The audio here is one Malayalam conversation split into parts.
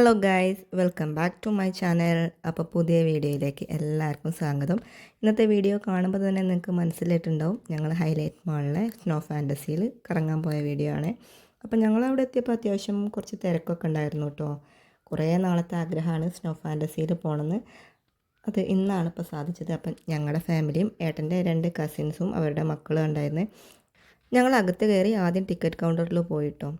Hello guys welcome back to my channel അപ്പോൾ പുതിയ വീഡിയോയിലേക്ക് എല്ലാവർക്കും സ്വാഗതം. ഇന്നത്തെ വീഡിയോ കാണുമ്പോൾ തന്നെ നിങ്ങൾക്ക് മനസ്സിലായിട്ടുണ്ടാവും. ഞങ്ങൾ ഹൈലൈറ്റ് മാളിലെ സ്നോ ഫാന്റസിയിൽ കറങ്ങാൻ പോയ വീഡിയോ ആണ്. അപ്പോൾ ഞങ്ങൾ അവിടെ എത്തിയപ്പോൾ അത്യാവശ്യം കുറച്ച് തിരക്കൊക്കെ ഉണ്ടായിരുന്നു കേട്ടോ കുറേ നാളത്തെ ആഗ്രഹമാണ് സ്നോ ഫാന്റസിയിൽ പോകണമെന്ന് അത് ഇന്നാണ് ഇപ്പോൾ സാധിച്ചത്. അപ്പം ഞങ്ങളുടെ ഫാമിലിയും ഏട്ടന്റെ രണ്ട് കസിൻസും അവരുടെ മക്കളും ഉണ്ടായിരുന്നു. ഞങ്ങൾ അകത്ത് കയറി ആദ്യം ടിക്കറ്റ് കൗണ്ടറിൽ പോയിട്ടോ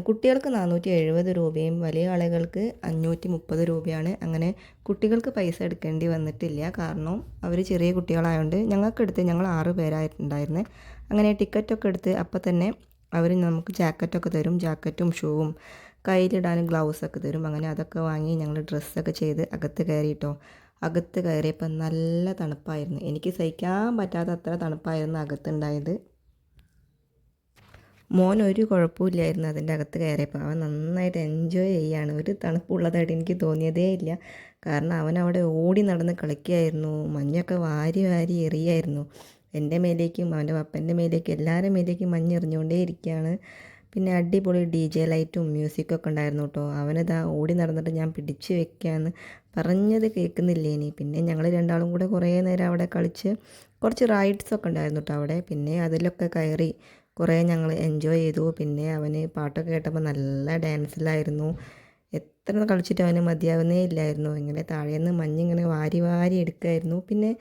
കുട്ടികൾക്ക് നാനൂറ്റി എഴുപത് രൂപയും വലിയ ആളുകൾക്ക് അഞ്ഞൂറ്റി മുപ്പത് രൂപയാണ്. അങ്ങനെ കുട്ടികൾക്ക് പൈസ എടുക്കേണ്ടി വന്നിട്ടില്ല. കാരണം അവർ ചെറിയ കുട്ടികളായതുകൊണ്ട് ഞങ്ങൾക്ക് എടുത്ത് ഞങ്ങൾ ആറ് പേരായിട്ടുണ്ടായിരുന്നത് അങ്ങനെ ടിക്കറ്റൊക്കെ എടുത്ത് അപ്പം തന്നെ അവർ നമുക്ക് ജാക്കറ്റൊക്കെ തരും. ജാക്കറ്റും ഷൂവും കയ്യിലിടാൻ ഗ്ലൗസൊക്കെ തരും. അങ്ങനെ അതൊക്കെ വാങ്ങി ഞങ്ങൾ ഡ്രസ്സൊക്കെ ചെയ്ത് അകത്ത് കയറിയിട്ടോ അകത്ത് കയറിയപ്പോൾ നല്ല തണുപ്പായിരുന്നു. എനിക്ക് സഹിക്കാൻ പറ്റാത്ത അത്ര തണുപ്പായിരുന്നു അകത്തുണ്ടായത്. മോൻ ഒരു കുഴപ്പമില്ലായിരുന്നു. അതിന്റെ അകത്ത് കയറിയപ്പോൾ അവൻ നന്നായിട്ട് എൻജോയ് ചെയ്യാണ് ഒരു തണുപ്പുള്ളതായിട്ട് എനിക്ക് തോന്നിയതേ ഇല്ല. കാരണം അവൻ അവിടെ ഓടി നടന്ന് കളിക്കുകയായിരുന്നു. മഞ്ഞൊക്കെ വാരി വാരി എറിയായിരുന്നു. എന്റെ മേലേക്കും അവന്റെ പപ്പന്റെ മേലേക്കും എല്ലാവരുടെ മേലേക്കും മഞ്ഞ് എറിഞ്ഞുകൊണ്ടേ ഇരിക്കുകയാണ്. പിന്നെ അടിപൊളി ഡി ജെ ലൈറ്റും മ്യൂസിക്കൊക്കെ ഉണ്ടായിരുന്നു കേട്ടോ. അവനിതാ ഓടി നടന്നിട്ട് ഞാൻ പിടിച്ച് വെക്കാമെന്ന് പറഞ്ഞത് കേൾക്കുന്നില്ലേ ഇനി? പിന്നെ ഞങ്ങൾ രണ്ടാളും കൂടെ കുറേ നേരം അവിടെ കളിച്ച് കുറച്ച് റൈഡ്സൊക്കെ ഉണ്ടായിരുന്നു കേട്ടോ അവിടെ. പിന്നെ അതിലൊക്കെ കയറി കുറേ ഞങ്ങൾ എൻജോയ് ചെയ്തു. പിന്നെ അവന് പാട്ടൊക്കെ കേട്ടപ്പോൾ നല്ല ഡാൻസിലായിരുന്നു എത്ര കളിച്ചിട്ട് അവന് മതിയാവുന്നേ ഇല്ലായിരുന്നു. ഇങ്ങനെ താഴേന്ന് മഞ്ഞിങ്ങനെ വാരി വാരി എടുക്കുമായിരുന്നു പിന്നെ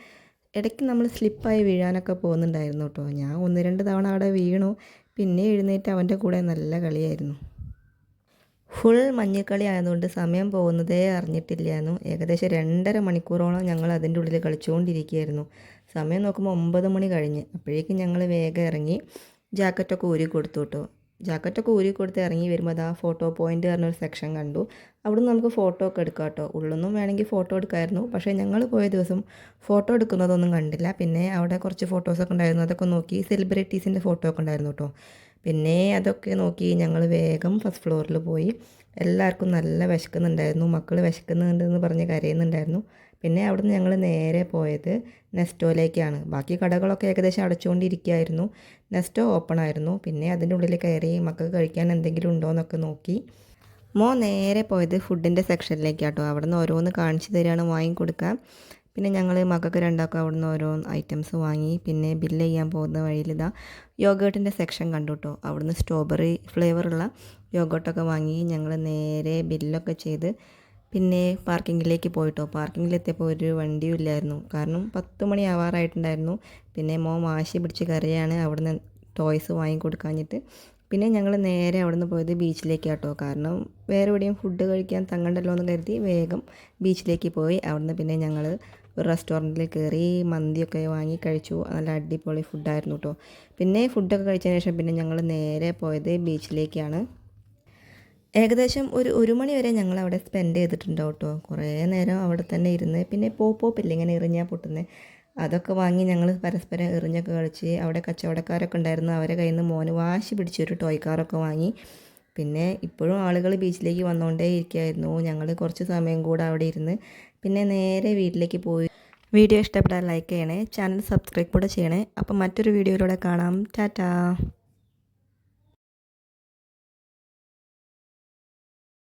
ഇടയ്ക്ക് നമ്മൾ സ്ലിപ്പായി വീഴാനൊക്കെ പോകുന്നുണ്ടായിരുന്നു കേട്ടോ. ഞാൻ ഒന്ന് രണ്ട് തവണ അവിടെ വീണു. പിന്നെ എഴുന്നേറ്റ് അവന്റെ കൂടെ നല്ല കളിയായിരുന്നു. ഫുൾ മഞ്ഞക്കളി ആയതുകൊണ്ട് സമയം പോകുന്നതേ അറിഞ്ഞിട്ടില്ലായിരുന്നു. ഏകദേശം രണ്ടര മണിക്കൂറോളം ഞങ്ങൾ അതിന്റെ ഉള്ളിൽ കളിച്ചുകൊണ്ടിരിക്കുകയായിരുന്നു. സമയം നോക്കുമ്പോൾ ഒമ്പത് മണി കഴിഞ്ഞ്. അപ്പോഴേക്കും ഞങ്ങൾ വേഗം ഇറങ്ങി. ജാക്കറ്റൊക്കെ ഊരി കൊടുത്തു കേട്ടോ ജാക്കറ്റൊക്കെ ഊരി കൊടുത്ത് ഇറങ്ങി വരുമ്പോൾ അതാ ഫോട്ടോ പോയിന്റ് പറഞ്ഞൊരു സെക്ഷൻ കണ്ടു. അവിടുന്ന് നമുക്ക് ഫോട്ടോ ഒക്കെ എടുക്കാം കേട്ടോ. ഉള്ളൊന്നും വേണമെങ്കിൽ ഫോട്ടോ എടുക്കായിരുന്നു. പക്ഷേ ഞങ്ങൾ പോയ ദിവസം ഫോട്ടോ എടുക്കുന്നതൊന്നും കണ്ടില്ല. പിന്നെ അവിടെ കുറച്ച് ഫോട്ടോസൊക്കെ ഉണ്ടായിരുന്നു. അതൊക്കെ നോക്കി സെലിബ്രിറ്റീസിന്റെ ഫോട്ടോ ഒക്കെ ഉണ്ടായിരുന്നു കേട്ടോ. പിന്നെ അതൊക്കെ നോക്കി ഞങ്ങൾ വേഗം ഫസ്റ്റ് ഫ്ലോറിൽ പോയി. എല്ലാവർക്കും നല്ല വിശക്കുന്നുണ്ടായിരുന്നു. മക്കൾ വിശക്കുന്നുണ്ടെന്ന് പറഞ്ഞ് കരയുന്നുണ്ടായിരുന്നു. പിന്നെ അവിടുന്ന് ഞങ്ങൾ നേരെ പോയത് നെസ്റ്റോയിലേക്കാണ്. ബാക്കി കടകളൊക്കെ ഏകദേശം അടച്ചുകൊണ്ടിരിക്കുകയായിരുന്നു നെസ്റ്റോ ഓപ്പൺ ആയിരുന്നു. പിന്നെ അതിന്റെ ഉള്ളിൽ കയറി മക്കൾക്ക് കഴിക്കാൻ എന്തെങ്കിലും ഉണ്ടോ എന്നൊക്കെ നോക്കി. മോ നേരെ പോയത് ഫുഡിന്റെ സെക്ഷനിലേക്കാട്ടോ അവിടെ നിന്ന് ഓരോന്ന് കാണിച്ചു തരികയാണ് വാങ്ങിക്കൊടുക്കാൻ പിന്നെ ഞങ്ങൾ മക്കൾക്ക് രണ്ടാക്കും അവിടെ നിന്ന് ഓരോ ഐറ്റംസ് വാങ്ങി. പിന്നെ ബില്ല് ചെയ്യാൻ പോകുന്ന വഴിയിൽ ഇതാ യോഗേട്ടിന്റെ സെക്ഷൻ കണ്ടു കേട്ടോ അവിടുന്ന് സ്ട്രോബെറി ഫ്ലേവറുള്ള യോഗോട്ടൊക്കെ വാങ്ങി ഞങ്ങൾ നേരെ ബില്ലൊക്കെ ചെയ്ത് പിന്നെ പാർക്കിങ്ങിലേക്ക് പോയിട്ടോ? പാർക്കിങ്ങിലെത്തിയപ്പോൾ ഒരു വണ്ടിയും ഇല്ലായിരുന്നു. കാരണം പത്ത് മണി ആവാറായിട്ടുണ്ടായിരുന്നു. പിന്നെ മോ വാശി പിടിച്ച് കറിയാണ് അവിടുന്ന് ടോയ്സ് വാങ്ങിക്കൊടുക്കാഞ്ഞിട്ട് പിന്നെ ഞങ്ങൾ നേരെ അവിടെ നിന്ന് പോയത് ബീച്ചിലേക്ക് കേട്ടോ കാരണം വേറെ എവിടെയും ഫുഡ് കഴിക്കാൻ തങ്ങണ്ടല്ലോ എന്ന് കരുതി വേഗം ബീച്ചിലേക്ക് പോയി. അവിടുന്ന് പിന്നെ ഞങ്ങൾ ഒരു റെസ്റ്റോറന്റിൽ കയറി മന്തിയൊക്കെ വാങ്ങി കഴിച്ചു. നല്ല അടിപൊളി ഫുഡായിരുന്നു കേട്ടോ പിന്നെ ഫുഡൊക്കെ കഴിച്ചതിന് ശേഷം പിന്നെ ഞങ്ങൾ നേരെ പോയത് ബീച്ചിലേക്കാണ്. ഏകദേശം ഒരു ഒരു മണി വരെ ഞങ്ങൾ അവിടെ സ്പെൻഡ് ചെയ്തിട്ടുണ്ട് കേട്ടോ കുറേ നേരം അവിടെ തന്നെ ഇരുന്ന് പിന്നെ പോപ്പോപ്പില്ല ഇങ്ങനെ എറിഞ്ഞാൽ പൊട്ടുന്നത് അതൊക്കെ വാങ്ങി ഞങ്ങൾ പരസ്പരം എറിഞ്ഞൊക്കെ കളിച്ച് അവിടെ കച്ചവടക്കാരൊക്കെ ഉണ്ടായിരുന്നു. അവരെ കയ്യിൽ നിന്ന് മോന് വാശി പിടിച്ചൊരു ടോയ് കാറൊക്കെ വാങ്ങി. പിന്നെ ഇപ്പോഴും ആളുകൾ ബീച്ചിലേക്ക് വന്നുകൊണ്ടേ ഇരിക്കുമായിരുന്നു ഞങ്ങൾ കുറച്ച് സമയം കൂടെ അവിടെ ഇരുന്ന് പിന്നെ നേരെ വീട്ടിലേക്ക് പോയി. വീഡിയോ ഇഷ്ടപ്പെട്ടാൽ ലൈക്ക് ചെയ്യണേ. ചാനൽ സബ്സ്ക്രൈബ് കൂടെ ചെയ്യണേ. അപ്പം മറ്റൊരു വീഡിയോയിലൂടെ കാണാം. ടാറ്റാ.